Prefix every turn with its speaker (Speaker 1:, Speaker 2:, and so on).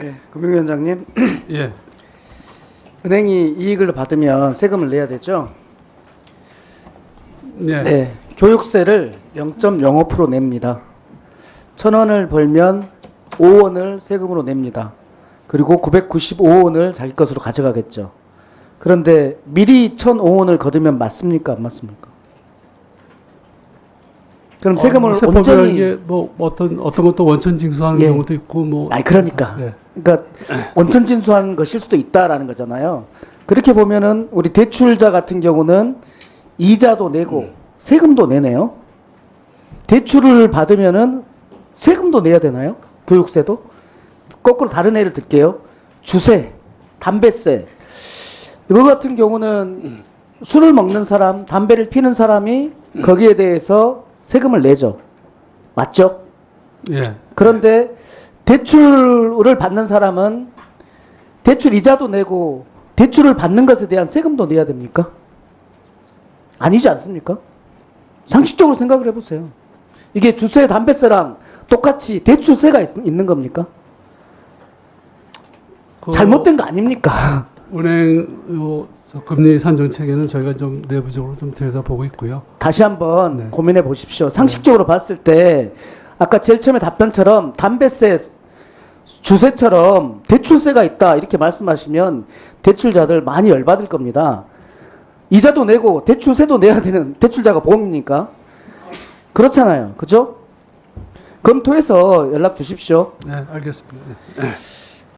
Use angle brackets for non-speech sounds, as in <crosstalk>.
Speaker 1: 네, 금융위원장님. <clears throat>
Speaker 2: 예.
Speaker 1: 은행이 이익을 받으면 세금을 내야 되죠.
Speaker 2: 예.
Speaker 1: 네, 교육세를 0.05% 냅니다. 천 원을 벌면 5원을 세금으로 냅니다. 그리고 995원을 자기 것으로 가져가겠죠. 그런데 미리 1,005원을 거두면 맞습니까? 안 맞습니까? 그럼 세금을
Speaker 2: 어,
Speaker 1: 온전히
Speaker 2: 게뭐 어떤 어떤 것도 원천 징수하는
Speaker 1: 예.
Speaker 2: 경우도 있고 뭐
Speaker 1: 아니 그러니까
Speaker 2: 예.
Speaker 1: 그러니까 원천 진수한 것일 수도 있다라는 거잖아요. 그렇게 보면은 우리 대출자 같은 경우는 이자도 내고 세금도 내네요. 대출을 받으면은 세금도 내야 되나요? 교육세도? 거꾸로 다른 예를 들게요. 주세, 담배세. 이거 같은 경우는 술을 먹는 사람, 담배를 피는 사람이 거기에 대해서 세금을 내죠. 맞죠?
Speaker 2: 예.
Speaker 1: 그런데 대출을 받는 사람은 대출 이자도 내고 대출을 받는 것에 대한 세금도 내야 됩니까? 아니지 않습니까? 상식적으로 생각을 해보세요. 이게 주세, 담배세랑 똑같이 대출세가 있, 는 겁니까?
Speaker 2: 그
Speaker 1: 잘못된 거 아닙니까?
Speaker 2: 은행 금리 산정 체계는 저희가 좀 내부적으로 좀 들여다보고 있고요.
Speaker 1: 다시 한번
Speaker 2: 네.
Speaker 1: 고민해 보십시오. 상식적으로 봤을 때 아까 제일 처음에 답변처럼 담배세, 주세처럼 대출세가 있다 이렇게 말씀하시면 대출자들 많이 열받을 겁니다. 이자도 내고 대출세도 내야 되는 대출자가 보험입니까? 그렇잖아요. 그죠? 검토해서 연락 주십시오.
Speaker 2: 네, 알겠습니다. 예.